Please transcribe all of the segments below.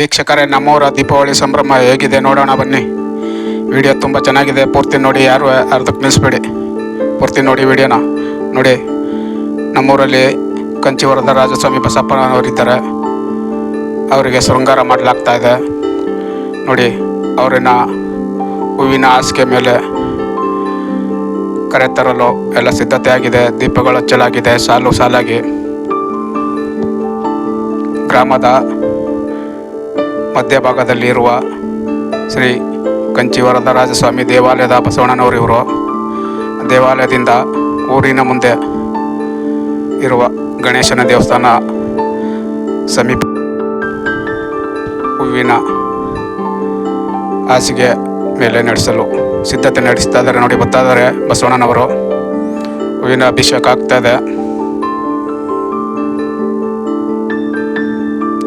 ವೀಕ್ಷಕರೇ, ನಮ್ಮೂರ ದೀಪಾವಳಿ ಸಂಭ್ರಮ ಹೇಗಿದೆ ನೋಡೋಣ ಬನ್ನಿ. ವಿಡಿಯೋ ತುಂಬ ಚೆನ್ನಾಗಿದೆ. ಪೂರ್ತಿ ನೋಡಿ, ಯಾರು ಅರ್ಧಕ್ಕೆ ನಿಲ್ಲಿಸ್ಬೇಡಿ ಪೂರ್ತಿ ನೋಡಿ ವಿಡಿಯೋನ. ನೋಡಿ, ನಮ್ಮೂರಲ್ಲಿ ಕಂಚಿವರದ ರಾಜಸ್ವಾಮಿ ಬಸಪ್ಪನವರಿದ್ದಾರೆ. ಅವರಿಗೆ ಶೃಂಗಾರ ಮಾಡಲಾಗ್ತಾ ಇದೆ. ನೋಡಿ, ಅವರಿನ ಹೂವಿನ ಹಾಸಿಗೆ ಮೇಲೆ ಕರೆ ತರಲು ಎಲ್ಲ ಸಿದ್ಧತೆ ಆಗಿದೆ ದೀಪಗಳು ಹಚ್ಚಲಾಗಿದೆ, ಸಾಲು ಸಾಲಾಗಿ. ಗ್ರಾಮದ ಮಧ್ಯಭಾಗದಲ್ಲಿ ಇರುವ ಶ್ರೀ ಕಂಚಿವರದ ರಾಜಸ್ವಾಮಿ ದೇವಾಲಯದ ಬಸವಣ್ಣನವರು ಇವರು. ದೇವಾಲಯದಿಂದ ಊರಿನ ಮುಂದೆ ಇರುವ ಗಣೇಶನ ದೇವಸ್ಥಾನ ಸಮೀಪ ಹೂವಿನ ಹಾಸಿಗೆ ಮೇಲೆ ನಡೆಸಲು ಸಿದ್ಧತೆ ನಡೆಸ್ತಾ ಇದ್ದಾರೆ. ನೋಡಿ, ಬರ್ತಾ ಇದ್ದಾರೆ ಬಸವಣ್ಣನವರು. ಹೂವಿನ ಅಭಿಷೇಕ ಆಗ್ತಾ ಇದೆ.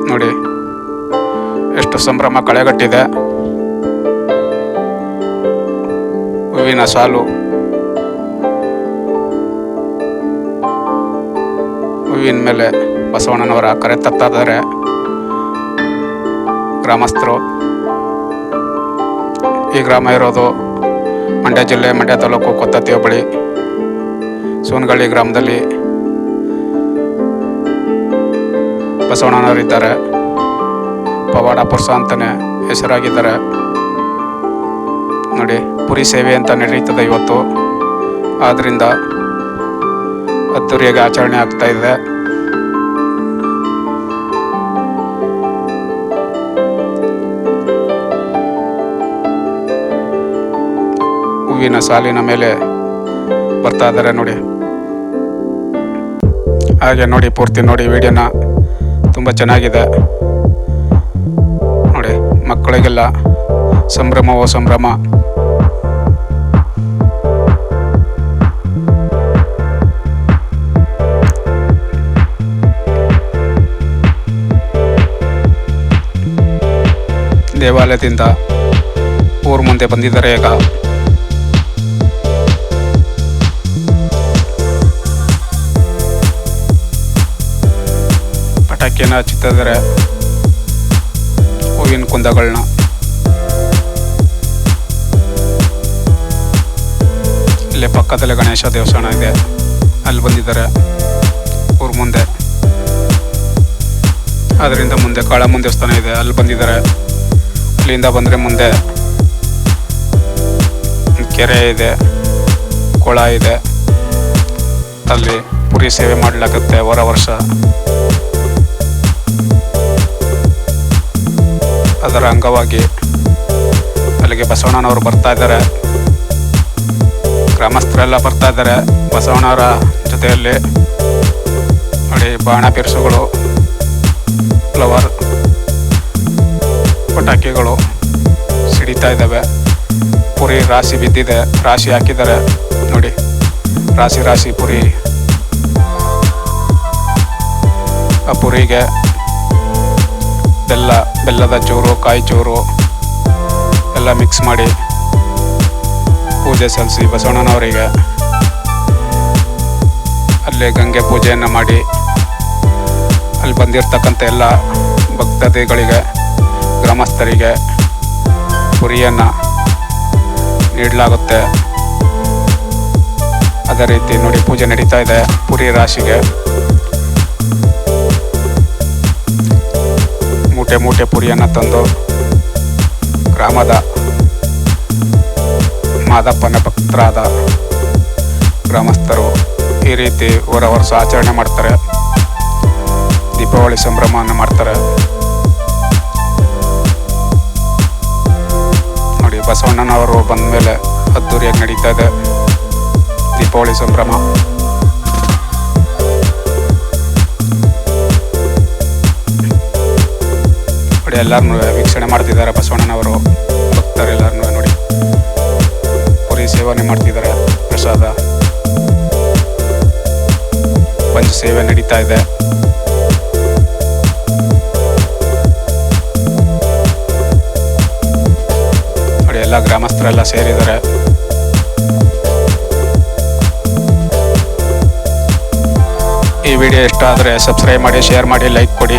ನೋಡಿ ಎಷ್ಟು ಸಂಭ್ರಮ ಕಳೆಗಟ್ಟಿದೆ. ಹೂವಿನ ಸಾಲು. ಹೂವಿನ ಮೇಲೆ ಬಸವಣ್ಣನವರ ಕರೆ ತತ್ತಾದರೆ ಗ್ರಾಮಸ್ಥರು. ಈ ಗ್ರಾಮ ಇರೋದು ಮಂಡ್ಯ ಜಿಲ್ಲೆ, ಮಂಡ್ಯ ತಾಲೂಕು ಕೊತ್ತತ್ತಿ ಹೋಬಳಿ ಸೋನಗಳ್ಳಿ ಗ್ರಾಮದಲ್ಲಿ ಬಸವಣ್ಣನವರಿದ್ದಾರೆ. ಪವಾಡ ಪುರುಷ ಅಂತಲೇ ಹೆಸರಾಗಿದ್ದಾರೆ. ನೋಡಿ, ಪುರಿ ಸೇವೆ ಅಂತ ನಡೀತದೆ ಇವತ್ತು. ಆದ್ದರಿಂದ ಅದ್ದೂರಿಯಾಗಿ ಆಚರಣೆ ಆಗ್ತಾ ಇದೆ. ಹೂವಿನ ಸಾಲಿನ ಮೇಲೆ ಬರ್ತಾ ಇದ್ದಾರೆ ನೋಡಿ. ಹಾಗೆ ನೋಡಿ ಪೂರ್ತಿ ನೋಡಿ, ವಿಡಿಯೋನ ತುಂಬ ಚೆನ್ನಾಗಿದೆ. ಮಕ್ಕಳಿಗೆಲ್ಲ ಸಂಭ್ರಮವೋ ಸಂಭ್ರಮ? ದೇವಾಲಯದಿಂದ ಊರು ಮುಂದೆ ಬಂದಿದ್ದಾರೆ ಈಗ. ಪಟಾಕಿಯನ್ನು ಹಚ್ಚುತ್ತಿದ್ದಾರೆ ಹೂವಿನ ಕುಂದಗಳನ್ನ ಇಲ್ಲೇ ಪಕ್ಕದಲ್ಲೇ ಗಣೇಶ ದೇವಸ್ಥಾನ ಇದೆ. ಅಲ್ಲಿ ಬಂದಿದ್ದಾರೆ ಊರ ಮುಂದೆ. ಅದರಿಂದ ಮುಂದೆ ಕಾಳಮ್ಮನ ದೇವಸ್ಥಾನ ಇದೆ. ಅಲ್ಲಿ ಬಂದಿದ್ದಾರೆ. ಅಲ್ಲಿಂದ ಬಂದರೆ ಮುಂದೆ ಕೆರೆ ಇದೆ, ಕೊಳ ಇದೆ. ಅಲ್ಲಿ ಪುರಿ ಸೇವೆ ಮಾಡಲಾಗುತ್ತೆ ಹೊರ ವರ್ಷ. ಅದರ ಅಂಗವಾಗಿ ಅಲ್ಲಿಗೆ ಬಸವಣ್ಣನವರು ಬರ್ತಾ ಇದ್ದಾರೆ. ಗ್ರಾಮಸ್ಥರೆಲ್ಲ ಬರ್ತಾ ಇದ್ದಾರೆ. ಬಸವಣ್ಣವರ ಜೊತೆಯಲ್ಲಿ ನೋಡಿ ಬಾಣ ಬಿರುಸುಗಳು, ಫ್ಲವರ್ ಪಟಾಕಿಗಳು ಸಿಡಿತಾ ಇದ್ದಾವೆ. ಪುರಿ ರಾಶಿ ಬಿದ್ದಿದೆ. ರಾಶಿ ಹಾಕಿದ್ದಾರೆ. ನೋಡಿ, ರಾಶಿ ರಾಶಿ ಪುರಿ. ಆ ಪುರಿಗೆ ಬೆಲ್ಲದ ಚೂರು, ಕಾಯಿ ಚೂರು ಎಲ್ಲ ಮಿಕ್ಸ್ ಮಾಡಿ ಪೂಜೆ ಸಲ್ಲಿಸಿ ಬಸವಣ್ಣನವರಿಗೆ. ಅಲ್ಲೇ ಗಂಗೆ ಪೂಜೆಯನ್ನು ಮಾಡಿ ಅಲ್ಲಿ ಬಂದಿರತಕ್ಕಂಥ ಎಲ್ಲ ಭಕ್ತಾದಿಗಳಿಗೆ, ಗ್ರಾಮಸ್ಥರಿಗೆ ಪುರಿಯನ್ನು ನೀಡಲಾಗುತ್ತೆ. ಅದೇ ರೀತಿ ನೋಡಿ ಪೂಜೆ ನಡೀತಾ ಇದೆ ಪುರಿ ರಾಶಿಗೆ. ಮೂಟೆ ಮೂಟೆ ಪುರಿಯನ್ನು ತಂದು ಗ್ರಾಮದ ಮಾದಪ್ಪನ ಭಕ್ತರಾದ ಗ್ರಾಮಸ್ಥರು ಈ ರೀತಿ ಹೊರ ವರ್ಷ ಆಚರಣೆ ಮಾಡ್ತಾರೆ. ದೀಪಾವಳಿ ಸಂಭ್ರಮವನ್ನು ಮಾಡ್ತಾರೆ. ನೋಡಿ, ಬಸವಣ್ಣನವರು ಬಂದ ಮೇಲೆ ಅದ್ದೂರಿಯಾಗಿ ನಡೀತಾ ಇದೆ ದೀಪಾವಳಿ ಸಂಭ್ರಮ. ನೋಡಿ ಎಲ್ಲರೂ ವೀಕ್ಷಣೆ ಮಾಡ್ತಿದ್ದಾರೆ. ಬಸವಣ್ಣನವರು ಭಕ್ತರೆಲ್ಲರನ್ನೂ ನೋಡಿ. ಪುರಿ ಸೇವನೆ ಮಾಡ್ತಿದ್ದಾರೆ. ಪ್ರಸಾದ. ಪಂಚ ಸೇವೆ ನಡೀತಾ ಇದೆ. ನೋಡಿ, ಎಲ್ಲ ಗ್ರಾಮಸ್ಥರೆಲ್ಲ ಸೇರಿದ್ದಾರೆ. ಈ ವಿಡಿಯೋ ಇಷ್ಟ ಆದರೆ ಸಬ್ಸ್ಕ್ರೈಬ್ ಮಾಡಿ ಶೇರ್ ಮಾಡಿ ಲೈಕ್ ಕೊಡಿ.